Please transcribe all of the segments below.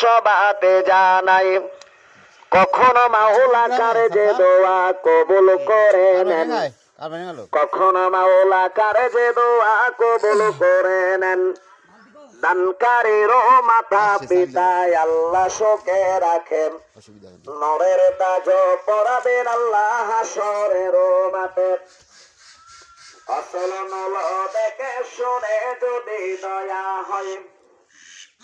সবাতে জানাই কখনো মাওলা কারে যে দোয়া কবুল করে নেন কখনো মাওলা কারে যে দোয়া কবুল করে নেন দানকারীরও মাথা পিতায় আল্লাহ শোকে রাখেন। নরের তাজ পরাবেন আল্লাহ হাসরের মাঠে অসল নল দেখে শুনে যদি দয়া হয়।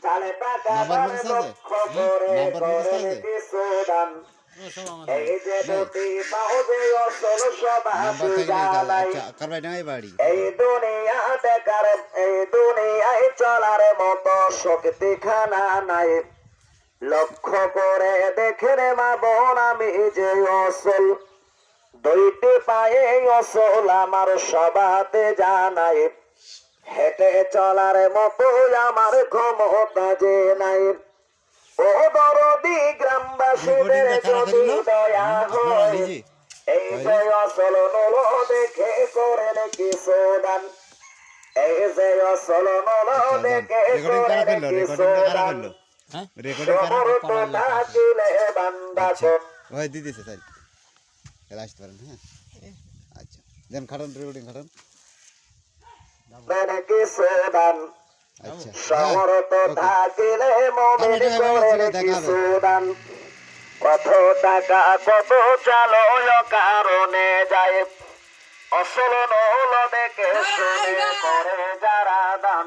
নাম্বার মুখস্থ আছে? লক্ষ করে নাম্বার মুখস্থ আছে? চলার মতো শক্তি খানা নাই। লক্ষ্য করে দেখে রে মা বোন আমি যে অসল। দুইটি পায়ে অসল আমার সবাতে জানাই। হেঁটে চলার মতো আমার ক্ষমতা যে নাই। ও দরদি গ্রামবাসীদের যদি দয়া হয় এই যে অসল নলো দেখে করেন কিছু দান। এই যে অসল নলো দেখে করেন কিছু দান। হ্যাঁ? রেকর্ডিং শহর তো থাকিলে বান্দা ওই দিদিছে তাই। আসতে পারেন হ্যাঁ? আচ্ছা দেন খাটান রেকর্ডিং খাটান। দেন কিছু দান আচ্ছা শহর তো থাকিলে মোবিল করেন কিছু দান কত টাকা কত চালয় কারণে যায়। অসল নল দেখে শুনে করে যারা দান।